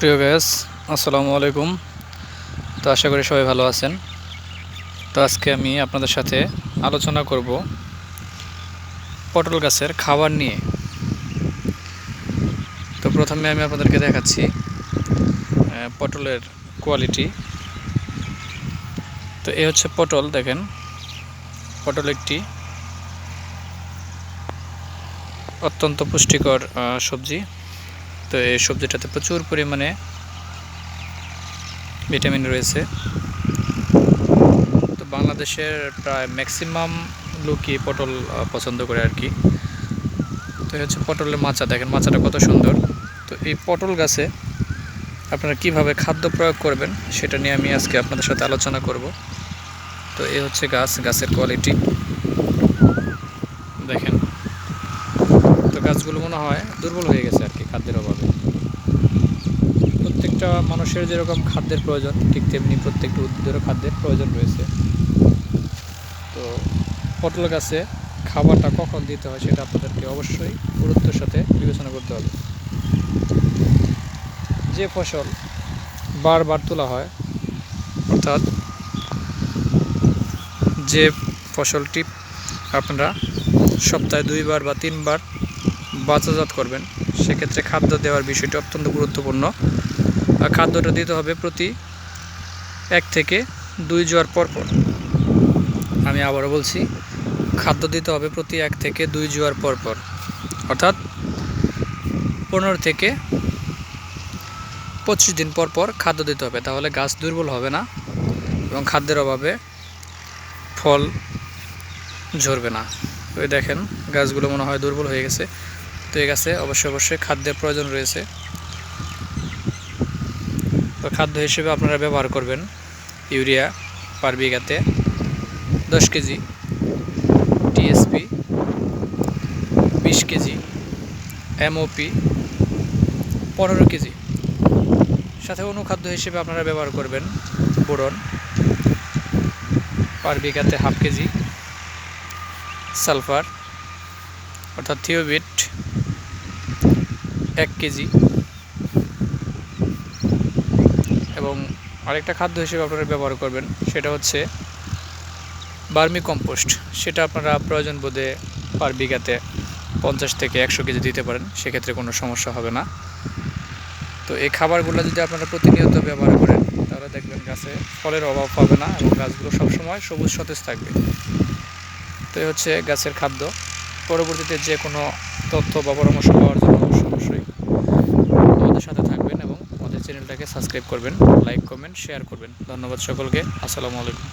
প্রিয় গ্যাস আসসালামু আলাইকুম। তো আশা করি সবাই ভালো আছেন। তো আজকে আমি আপনাদের সাথে আলোচনা করব পটল গাছের খাবার নিয়ে। তো প্রথমে আমি আপনাদেরকে দেখাচ্ছি পটলের কোয়ালিটি তো এ হচ্ছে পটল, দেখেন। পটল একটি অত্যন্ত পুষ্টিকর সবজি। তো এই সবজিটাতে প্রচুর পরিমাণে ভিটামিন রয়েছে। তো বাংলাদেশের প্রায় ম্যাক্সিমাম লোকই পটল পছন্দ করে আর কি। তো হচ্ছে পটলের মাচা, দেখেন মাচাটা কত সুন্দর। তো এই পটল গাছে আপনারা কীভাবে খাদ্য প্রয়োগ করবেন সেটা নিয়ে আমি আজকে আপনাদের সাথে আলোচনা করব। তো এই হচ্ছে গাছ, গাছের কোয়ালিটি দেখেন। গাছগুলো মনে হয় দুর্বল হয়ে গেছে আর কি খাদ্যের অভাবে। প্রত্যেকটা মানুষের যেরকম খাদ্যের প্রয়োজন, ঠিক তেমনি প্রত্যেকটা উদ্ভিদেরও খাদ্যের প্রয়োজন রয়েছে। তো পটল গাছে খাবারটা কখন দিতে হয় সেটা আপনাদেরকে অবশ্যই গুরুত্বের সাথে বিবেচনা করতে হবে। যে ফসল বারবার তোলা হয়, অর্থাৎ যে ফসলটি আপনারা সপ্তাহে দুইবার বা তিনবার বাজারজাত করবেন। সেক্ষেত্রে খাদ্য দেওয়ার বিষয়টি অত্যন্ত গুরুত্বপূর্ণ। খাদ্যটা দিতে হবে প্রতি এক থেকে দুই জোয়ার পর পর। আমি আবারও বলছি, খাদ্য দিতে হবে প্রতি এক থেকে দুই জোয়ার পর পর। অর্থাৎ পনেরো থেকে পঁচিশ দিন পর পর খাদ্য দিতে হবে। তাহলে গাছ দুর্বল হবে না এবং খাদ্যের অভাবে ফল ঝরবে না। ওই দেখেন, গাছগুলো মনে হয় দুর্বল হয়ে গেছে। তো এই গাছে অবশ্যই অবশ্যই খাদ্যের প্রয়োজন রয়েছে। তো খাদ্য হিসেবে আপনারা ব্যবহার করবেন ইউরিয়া পার বিঘাতে দশ কেজি টিএসপি বিশ কেজি এমওপি পনেরো কেজি। সাথে অনুখাদ্য হিসেবে আপনারা ব্যবহার করবেন বোরন পার বিঘাতে হাফ কেজি, সালফার অর্থাৎ থিওবিট এক কেজি। এবং আরেকটা খাদ্য হিসেবে আপনারা ব্যবহার করবেন, সেটা হচ্ছে বার্মি কম্পোস্ট। সেটা আপনারা প্রয়োজন বোধে পার বিঘাতে পঞ্চাশ থেকে একশো কেজি দিতে পারেন, সেক্ষেত্রে কোনো সমস্যা হবে না। তো এই খাবারগুলো যদি আপনারা প্রতিনিয়ত ব্যবহার করেন, তাহলে দেখবেন গাছে ফলের অভাব হবে না এবং গাছগুলো সবসময় সবুজ সতেজ থাকবে। তো হচ্ছে গাছের খাদ্য। পরবর্তীতে যে কোনো তথ্য বা পরামর্শ পাওয়ার জন্য অবশ্যই অবশ্যই আমাদের সাথে থাকবেন এবং আমাদের চ্যানেলটাকে সাবস্ক্রাইব করবেন লাইক কমেন্ট শেয়ার করবেন। ধন্যবাদ সকলকে। আসসালামু আলাইকুম।